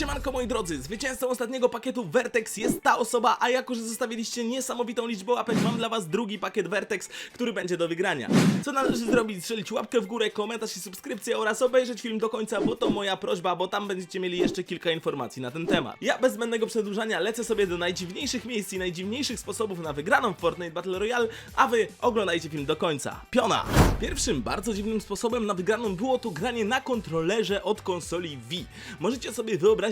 Siemanko moi drodzy, zwycięzcą ostatniego pakietu Vertex jest ta osoba, a jako, że zostawiliście niesamowitą liczbę łapek, mam dla was drugi pakiet Vertex, który będzie do wygrania. Co należy zrobić? Strzelić łapkę w górę, komentarz i subskrypcję oraz obejrzeć film do końca, bo to moja prośba, bo tam będziecie mieli jeszcze kilka informacji na ten temat. Ja bez zbędnego przedłużania lecę sobie do najdziwniejszych miejsc i najdziwniejszych sposobów na wygraną w Fortnite Battle Royale, a wy oglądajcie film do końca. Piona! Pierwszym bardzo dziwnym sposobem na wygraną było to granie na kontrolerze od konsoli Wii. Możecie sobie wyobrazić,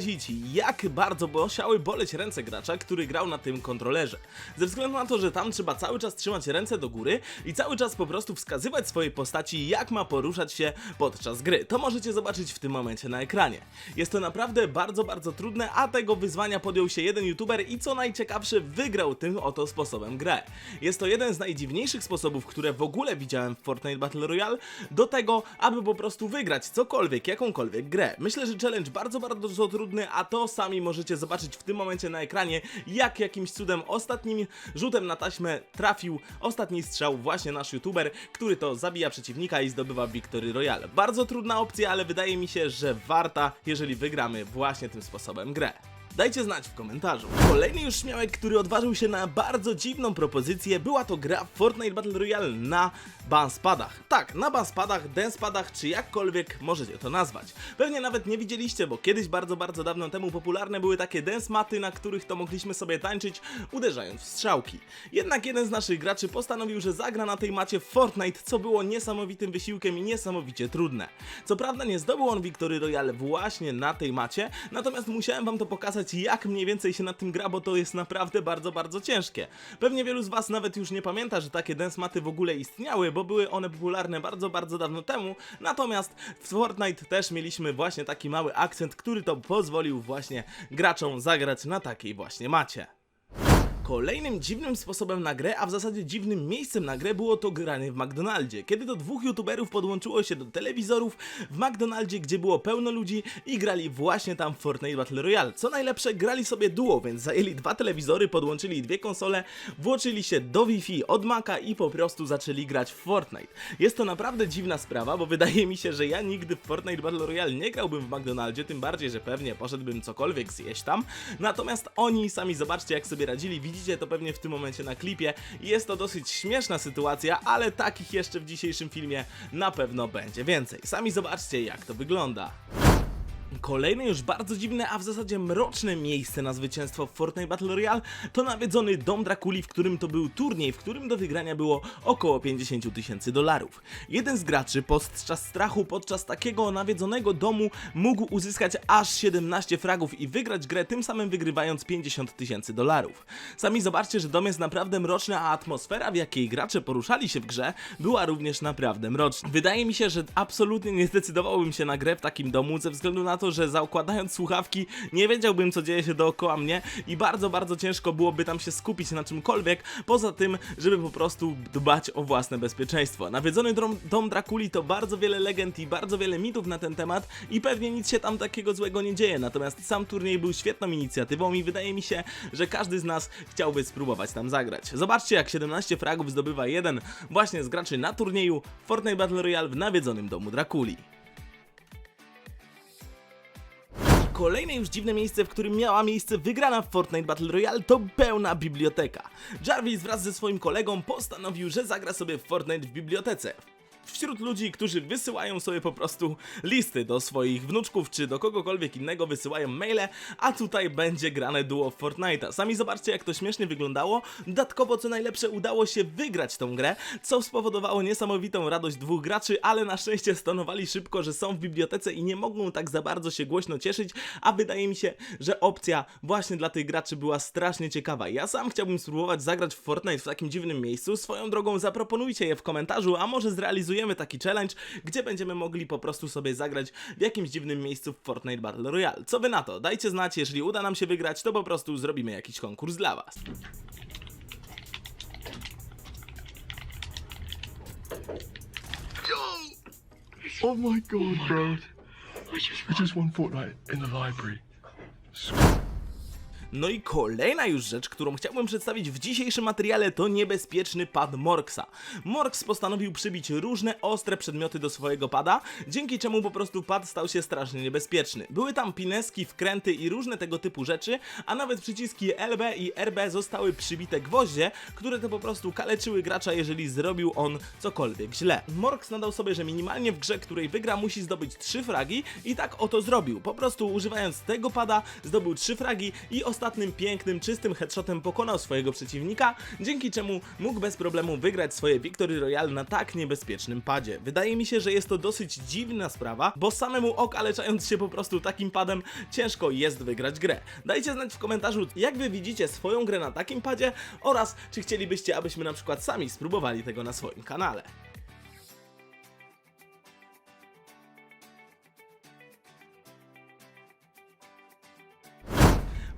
jak bardzo musiały boleć ręce gracza, który grał na tym kontrolerze. Ze względu na to, że tam trzeba cały czas trzymać ręce do góry i cały czas po prostu wskazywać swojej postaci, jak ma poruszać się podczas gry. To możecie zobaczyć w tym momencie na ekranie. Jest to naprawdę bardzo, bardzo trudne, a tego wyzwania podjął się jeden youtuber i co najciekawsze, wygrał tym oto sposobem grę. Jest to jeden z najdziwniejszych sposobów, które w ogóle widziałem w Fortnite Battle Royale, do tego, aby po prostu wygrać cokolwiek, jakąkolwiek grę. Myślę, że challenge bardzo, bardzo trudny, a to sami możecie zobaczyć w tym momencie na ekranie, jak jakimś cudem ostatnim rzutem na taśmę trafił ostatni strzał właśnie nasz youtuber, który to zabija przeciwnika i zdobywa Victory Royale. Bardzo trudna opcja, ale wydaje mi się, że warta, jeżeli wygramy właśnie tym sposobem grę. Dajcie znać w komentarzu. Kolejny już śmiałek, który odważył się na bardzo dziwną propozycję, była to gra Fortnite Battle Royale na banspadach. Tak, na banspadach, danspadach, czy jakkolwiek możecie to nazwać. Pewnie nawet nie widzieliście, bo kiedyś bardzo, bardzo dawno temu popularne były takie dance maty, na których to mogliśmy sobie tańczyć, uderzając w strzałki. Jednak jeden z naszych graczy postanowił, że zagra na tej macie Fortnite, co było niesamowitym wysiłkiem i niesamowicie trudne. Co prawda nie zdobył on Victory Royale właśnie na tej macie, natomiast musiałem wam to pokazać, jak mniej więcej się na tym gra, bo to jest naprawdę bardzo, bardzo ciężkie. Pewnie wielu z was nawet już nie pamięta, że takie dance maty w ogóle istniały, bo były one popularne bardzo, bardzo dawno temu, natomiast w Fortnite też mieliśmy właśnie taki mały akcent, który to pozwolił właśnie graczom zagrać na takiej właśnie macie. Kolejnym dziwnym sposobem na grę, a w zasadzie dziwnym miejscem na grę było to granie w McDonaldzie. Kiedy to dwóch youtuberów podłączyło się do telewizorów w McDonaldzie, gdzie było pełno ludzi i grali właśnie tam w Fortnite Battle Royale. Co najlepsze, grali sobie duo, więc zajęli dwa telewizory, podłączyli dwie konsole, włączyli się do Wi-Fi od Maca i po prostu zaczęli grać w Fortnite. Jest to naprawdę dziwna sprawa, bo wydaje mi się, że ja nigdy w Fortnite Battle Royale nie grałbym w McDonaldzie, tym bardziej, że pewnie poszedłbym cokolwiek zjeść tam. Natomiast oni sami zobaczcie jak sobie radzili, widzicie to pewnie w tym momencie na klipie. Jest to dosyć śmieszna sytuacja, ale takich jeszcze w dzisiejszym filmie na pewno będzie więcej. Sami zobaczcie jak to wygląda. Kolejne już bardzo dziwne, a w zasadzie mroczne miejsce na zwycięstwo w Fortnite Battle Royale to nawiedzony dom Drakuli, w którym to był turniej, w którym do wygrania było około 50 tysięcy dolarów. Jeden z graczy podczas strachu podczas takiego nawiedzonego domu mógł uzyskać aż 17 fragów i wygrać grę, tym samym wygrywając 50 tysięcy dolarów. Sami zobaczcie, że dom jest naprawdę mroczny, a atmosfera w jakiej gracze poruszali się w grze była również naprawdę mroczna. Wydaje mi się, że absolutnie nie zdecydowałbym się na grę w takim domu ze względu na to, że zakładając słuchawki nie wiedziałbym co dzieje się dookoła mnie i bardzo, bardzo ciężko byłoby tam się skupić na czymkolwiek, poza tym, żeby po prostu dbać o własne bezpieczeństwo. Nawiedzony dom, dom Drakuli to bardzo wiele legend i bardzo wiele mitów na ten temat i pewnie nic się tam takiego złego nie dzieje, natomiast sam turniej był świetną inicjatywą i wydaje mi się, że każdy z nas chciałby spróbować tam zagrać. Zobaczcie jak 17 fragów zdobywa jeden właśnie z graczy na turnieju Fortnite Battle Royale w nawiedzonym domu Drakuli. Kolejne już dziwne miejsce, w którym miała miejsce wygrana w Fortnite Battle Royale to pełna biblioteka. Jarvis wraz ze swoim kolegą postanowił, że zagra sobie w Fortnite w bibliotece. Wśród ludzi, którzy wysyłają sobie po prostu listy do swoich wnuczków czy do kogokolwiek innego, wysyłają maile, a tutaj będzie grane duo Fortnite'a. Sami zobaczcie jak to śmiesznie wyglądało. Dodatkowo co najlepsze udało się wygrać tą grę, co spowodowało niesamowitą radość dwóch graczy, ale na szczęście stonowali szybko, że są w bibliotece i nie mogą tak za bardzo się głośno cieszyć, a wydaje mi się, że opcja właśnie dla tych graczy była strasznie ciekawa. Ja sam chciałbym spróbować zagrać w Fortnite w takim dziwnym miejscu. Swoją drogą zaproponujcie je w komentarzu, a może zrealizujemy taki challenge, gdzie będziemy mogli po prostu sobie zagrać w jakimś dziwnym miejscu w Fortnite Battle Royale. Co wy na to? Dajcie znać, jeżeli uda nam się wygrać, to po prostu zrobimy jakiś konkurs dla was. Oh my god, bro. I just won Fortnite in the library. No i kolejna już rzecz, którą chciałbym przedstawić w dzisiejszym materiale to niebezpieczny pad Morksa. Morks postanowił przybić różne ostre przedmioty do swojego pada, dzięki czemu po prostu pad stał się strasznie niebezpieczny. Były tam pineski, wkręty i różne tego typu rzeczy, a nawet przyciski LB i RB zostały przybite gwoździe, które to po prostu kaleczyły gracza, jeżeli zrobił on cokolwiek źle. Morks nadał sobie, że minimalnie w grze, której wygra, musi zdobyć 3 fragi i tak oto zrobił. Po prostu używając tego pada zdobył 3 fragi i ostatnim pięknym, czystym headshotem pokonał swojego przeciwnika, dzięki czemu mógł bez problemu wygrać swoje Victory Royale na tak niebezpiecznym padzie. Wydaje mi się, że jest to dosyć dziwna sprawa, bo samemu okaleczając się po prostu takim padem ciężko jest wygrać grę. Dajcie znać w komentarzu, jak wy widzicie swoją grę na takim padzie oraz czy chcielibyście, abyśmy na przykład sami spróbowali tego na swoim kanale.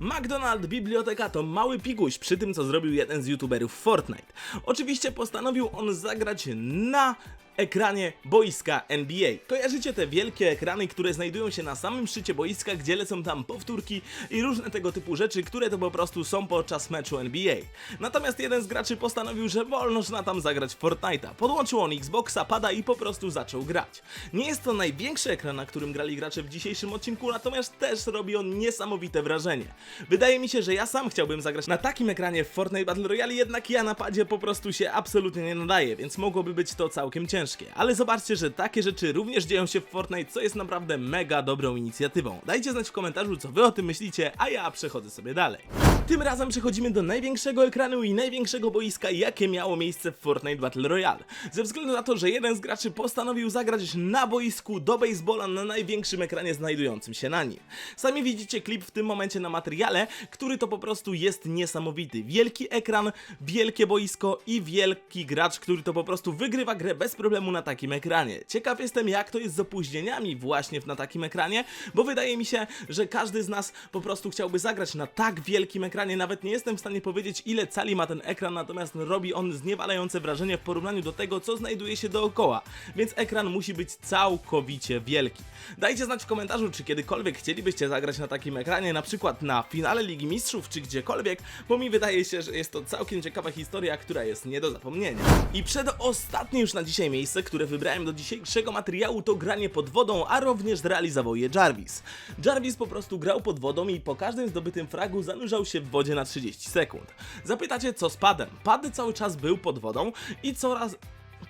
McDonald Biblioteka to mały piguś przy tym, co zrobił jeden z youtuberów Fortnite. Oczywiście postanowił on zagrać na ekranie boiska NBA. Kojarzycie te wielkie ekrany, które znajdują się na samym szczycie boiska, gdzie lecą tam powtórki i różne tego typu rzeczy, które to po prostu są podczas meczu NBA. Natomiast jeden z graczy postanowił, że wolnoż na tam zagrać w Fortnite'a. Podłączył on Xboxa, pada i po prostu zaczął grać. Nie jest to największy ekran, na którym grali gracze w dzisiejszym odcinku, natomiast też robi on niesamowite wrażenie. Wydaje mi się, że ja sam chciałbym zagrać na takim ekranie w Fortnite Battle Royale, jednak ja na padzie po prostu się absolutnie nie nadaję, więc mogłoby być to całkiem ciężkie. Ale zobaczcie, że takie rzeczy również dzieją się w Fortnite, co jest naprawdę mega dobrą inicjatywą. Dajcie znać w komentarzu, co wy o tym myślicie, a ja przechodzę sobie dalej. Tym razem przechodzimy do największego ekranu i największego boiska, jakie miało miejsce w Fortnite Battle Royale. Ze względu na to, że jeden z graczy postanowił zagrać na boisku do baseballa na największym ekranie znajdującym się na nim. Sami widzicie klip w tym momencie na materiale, który to po prostu jest niesamowity. Wielki ekran, wielkie boisko i wielki gracz, który to po prostu wygrywa grę bez problemu na takim ekranie. Ciekaw jestem, jak to jest z opóźnieniami właśnie na takim ekranie, bo wydaje mi się, że każdy z nas po prostu chciałby zagrać na tak wielkim ekranie. Nawet nie jestem w stanie powiedzieć, ile cali ma ten ekran, natomiast robi on zniewalające wrażenie w porównaniu do tego, co znajduje się dookoła. Więc ekran musi być całkowicie wielki. Dajcie znać w komentarzu, czy kiedykolwiek chcielibyście zagrać na takim ekranie, na przykład na finale Ligi Mistrzów, czy gdziekolwiek, bo mi wydaje się, że jest to całkiem ciekawa historia, która jest nie do zapomnienia. I przedostatnie już na dzisiaj miejsce, które wybrałem do dzisiejszego materiału, to granie pod wodą, a również zrealizował je Jarvis. Jarvis po prostu grał pod wodą i po każdym zdobytym fragu zanurzał się w wodzie na 30 sekund. Zapytacie, co z padem? Pad cały czas był pod wodą i coraz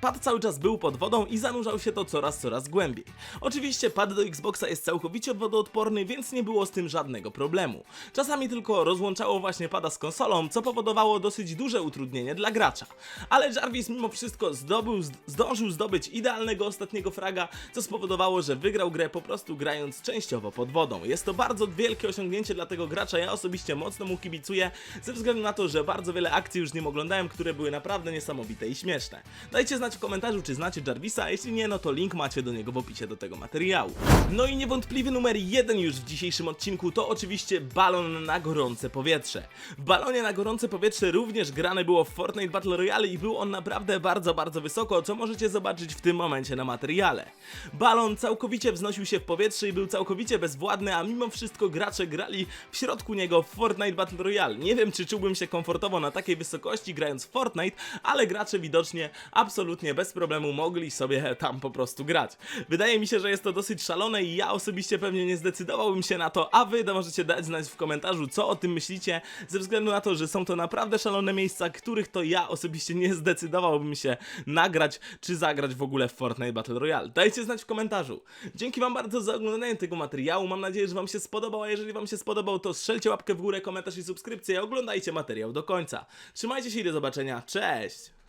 Pad cały czas był pod wodą i zanurzał się to coraz, coraz głębiej. Oczywiście pad do Xboxa jest całkowicie wodoodporny, więc nie było z tym żadnego problemu. Czasami tylko rozłączało właśnie pada z konsolą, co powodowało dosyć duże utrudnienie dla gracza. Ale Jarvis mimo wszystko zdobył, zdążył zdobyć idealnego ostatniego fraga, co spowodowało, że wygrał grę po prostu grając częściowo pod wodą. Jest to bardzo wielkie osiągnięcie dla tego gracza, ja osobiście mocno mu kibicuję, ze względu na to, że bardzo wiele akcji już z nim oglądałem, które były naprawdę niesamowite i śmieszne. Dajcie znać w komentarzu, czy znacie Jarvisa, a jeśli nie, no to link macie do niego w opisie do tego materiału. No i niewątpliwy numer jeden już w dzisiejszym odcinku to oczywiście balon na gorące powietrze. W balonie na gorące powietrze również grane było w Fortnite Battle Royale i był on naprawdę bardzo, bardzo wysoko, co możecie zobaczyć w tym momencie na materiale. Balon całkowicie wznosił się w powietrze i był całkowicie bezwładny, a mimo wszystko gracze grali w środku niego w Fortnite Battle Royale. Nie wiem, czy czułbym się komfortowo na takiej wysokości grając w Fortnite, ale gracze widocznie absolutnie bez problemu mogli sobie tam po prostu grać. Wydaje mi się, że jest to dosyć szalone i ja osobiście pewnie nie zdecydowałbym się na to, a wy możecie dać znać w komentarzu, co o tym myślicie, ze względu na to, że są to naprawdę szalone miejsca, których to ja osobiście nie zdecydowałbym się nagrać, czy zagrać w ogóle w Fortnite Battle Royale. Dajcie znać w komentarzu. Dzięki wam bardzo za oglądanie tego materiału, mam nadzieję, że wam się spodobał, a jeżeli wam się spodobał, to strzelcie łapkę w górę, komentarz i subskrypcję, oglądajcie materiał do końca. Trzymajcie się i do zobaczenia, cześć!